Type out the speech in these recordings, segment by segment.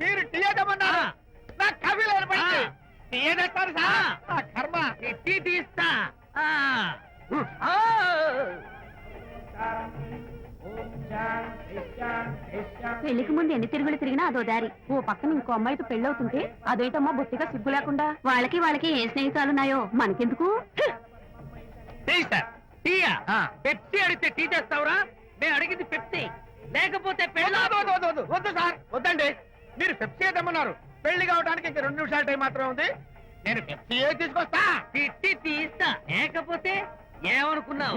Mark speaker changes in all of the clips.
Speaker 1: మీరు నా కవిలో సార్? కర్మ.
Speaker 2: తీస్తా.
Speaker 3: పెళ్ళికి ముందు ఎన్ని తిరుగులు తిరిగినా అదో దారి. ఓ పక్కన ఇంకో అమ్మాయితో పెళ్ళవుతుంటే అదేంటమ్మా బొత్తిగా సిగ్గు లేకుండా. వాళ్ళకి వాళ్ళకి ఏ స్నేహితాలున్నాయో మనకెందుకు.
Speaker 2: పెప్సీ అడిగితే టీ తెస్తావురా? మేము అడిగింది పెప్సీ. లేకపోతే పెళ్ళి
Speaker 1: పెప్సీ తెమ్మన్నారు పెళ్ళి కావడానికి ఇంక రెండు నిమిషాల టైం మాత్రం ఉంది. నేను పెప్సీ తీసుకొస్తా.
Speaker 2: తిట్టి తీస్తా. లేకపోతే ఏమనుకున్నావు?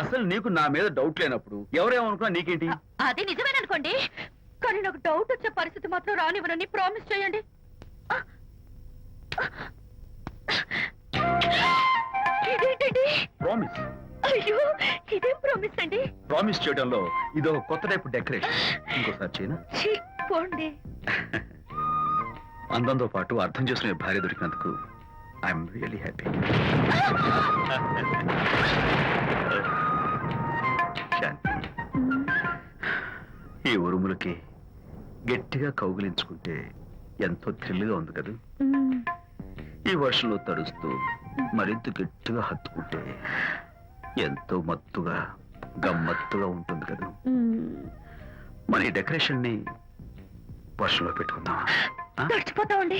Speaker 4: అసలు నీకు నా మీద డౌట్ లేనప్పుడు ఎవరేమనుకున్నా నీకేంటి?
Speaker 3: అది నిజమేననుకోండి. కానీ నాకు డౌట్ వచ్చే పరిస్థితి మాత్రం రానివ్వనని ప్రామిస్ చేయండి. ఇదేంటండి?
Speaker 4: ప్రామిస్
Speaker 3: అయ్యో ఇదేం ప్రామిస్ అండి?
Speaker 4: ప్రామిస్ చేయడంలో ఇదో కొత్త టైప్ డెకరేషన్ ఇంకోసారి చేయనా?
Speaker 3: ఛీ, పోండి.
Speaker 4: అందంతో పాటు అర్థం చేసుకునే భార్య దొరికినందుకు ఐఎమ్ రియలీ హ్యాపీ శాంతి ఈ ఉరుములకి గట్టిగా కౌగిలించుకుంటే ఎంతో థ్రిల్గా ఉంది కదా. ఈ వర్షంలో తడుస్తూ మరింత గట్టిగా హత్తుకుంటే ఎంతో మత్తుగా గమ్మత్తుగా ఉంటుంది కదా. మన ఈ డెకరేషన్ని వర్షంలో పెట్టుకుందామా ఆ?
Speaker 3: తడిచిపోతామండి